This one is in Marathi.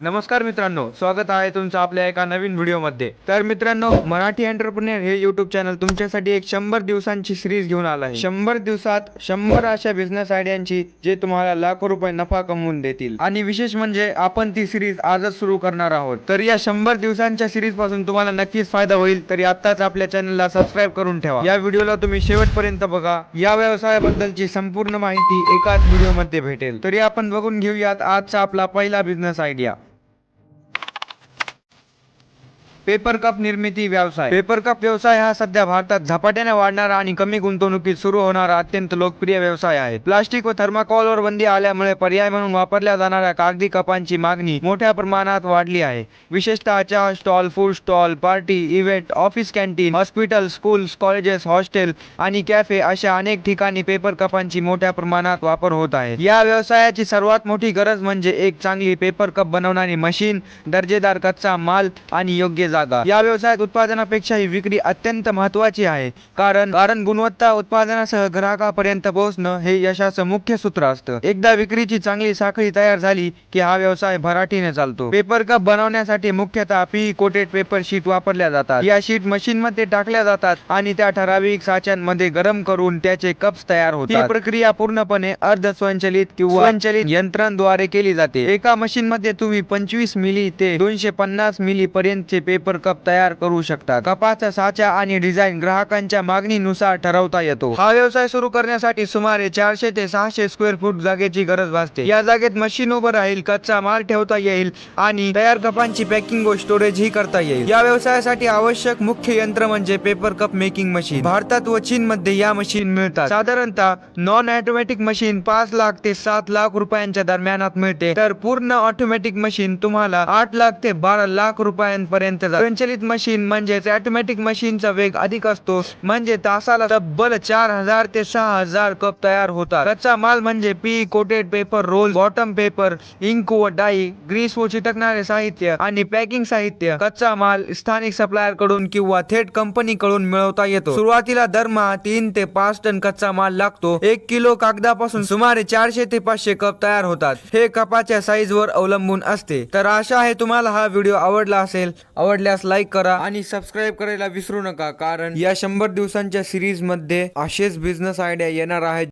नमस्कार मित्रांनो स्वागत आहे तुमचं आपल्या एका नवीन व्हिडिओमध्ये. तर मित्रांनो मराठी एंटरप्रिनियर हे युट्यूब चॅनल तुमच्यासाठी एक शंभर दिवसांची सिरीज घेऊन आला आहे. शंभर दिवसात शंभर अशा बिझनेस आयडियांची जे तुम्हाला लाखो रुपये नफा कमवून देतील. आणि विशेष म्हणजे आपण ती सिरीज आजच सुरू करणार आहोत. तर या शंभर दिवसांच्या सिरीजपासून तुम्हाला नक्कीच फायदा होईल. तरी आत्ताच आपल्या चॅनलला सबस्क्राईब करून ठेवा. या व्हिडिओला तुम्ही शेवटपर्यंत बघा. या व्यवसायाबद्दलची संपूर्ण माहिती एकाच व्हिडिओमध्ये भेटेल. तरी आपण बघून घेऊयात आजचा आपला पहिला बिझनेस आयडिया पेपर कप निर्मिती व्यवसाय. पेपर कप व्यवसाय हा सध्या भारतात झपाट्याने वाढणारा आणि कमी गुंतवणुकीत सुरू होणारा अत्यंत लोकप्रिय व्यवसाय आहे. प्लास्टिक व थर्माकोलवर बंदी आल्यामुळे पर्याय म्हणून वापरल्या जाणाऱ्या कागदी कपांची मागणी मोठ्या प्रमाणात वाढली आहे. विशेषतः चहा stall food stall party event office canteen hospital schools colleges hostel आणि कॅफे अशा अनेक ठिकाणी पेपर कपांची मोठ्या प्रमाणात वापर होत आहे. या व्यवसायाची सर्वात मोठी गरज म्हणजे एक चांगली पेपर कप बनवणारी मशीन दर्जेदार कच्चा माल आणि योग्य जागा. या व्यवसायात उत्पादनापेक्षा ही विक्री अत्यंत महत्वाची आहे. कारण कारण गुणवत्ता उत्पादनासह ग्राहकापर्यंत पोहोचणं हे यशाचं मुख्य सूत्र असतं. एकदा विक्रीची चांगली साखळी तयार झाली की हा व्यवसाय भराटीने चालतो. पेपर कप बनवण्यासाठी मुख्यतः पी कोटेड पेपर शीट वापरल्या जातात. या शीट मशीन मध्ये टाकल्या जातात आणि त्या ठराविक साच्यांमध्ये गरम करून त्याचे कप्स तयार होतात. ही प्रक्रिया पूर्णपणे अर्ध स्वयंचलित किंवा स्वयंचलित यंत्रांद्वारे केली जाते. एका मशीन मध्ये तुम्ही पंचवीस मिली ते दोनशे पन्नास मिली पर्यंतचे पेपर कप तयार करू शकता. कपाचा साचा आणि डिझाईन ग्राहकांच्या मागणीनुसार ठरवता येतो. हा व्यवसाय सुरू करण्यासाठी सुमारे चारशे ते सहाशे स्क्वेअर फूट जागेची गरज भासते. या जागेत मशीन उभं राहील कच्चा माल ठेवता येईल आणि तयार कपांची पॅकिंग व स्टोरेज ही करता येईल. या व्यवसायासाठी आवश्यक मुख्य यंत्र म्हणजे पेपर कप मेकिंग मशीन. भारतात व चीन मध्ये या मशीन मिळतात. साधारणतः नॉन ऑटोमॅटिक मशीन पाच लाख ते सात लाख रुपयांच्या दरम्यानात मिळते. तर पूर्ण ऑटोमॅटिक मशीन तुम्हाला आठ लाख ते बारा लाख रुपयांपर्यंत जाते. स्वयंचलित मशीन म्हणजेच ऑटोमॅटिक मशीनचा वेग अधिक असतो. म्हणजे तासाला तब्बल चार हजार ते सहा हजार कप तयार होतात. कच्चा माल म्हणजे P coated paper roll bottom paper ink व डाई ग्रीस व चिटकणारे साहित्य आणि पॅकिंग साहित्य. कच्चा माल स्थानिक सप्लायरकडून किंवा थेट कंपनी कडून मिळवता येतो. सुरुवातीला दरमहा तीन ते पाच टन कच्चा माल लागतो. एक किलो कागदापासून सुमारे चारशे ते पाचशे कप तयार होतात. हे कपाच्या साईज वर अवलंबून असते. तर आशा आहे तुम्हाला हा व्हिडिओ आवडला असेल. आवड आवडल्यास लाईक करा. आणि सबस्क्राईब करायला विसरू नका कारण या शंभर दिवसांच्या सिरीजमध्ये असेच बिझनेस आयडिया येणार आहेत.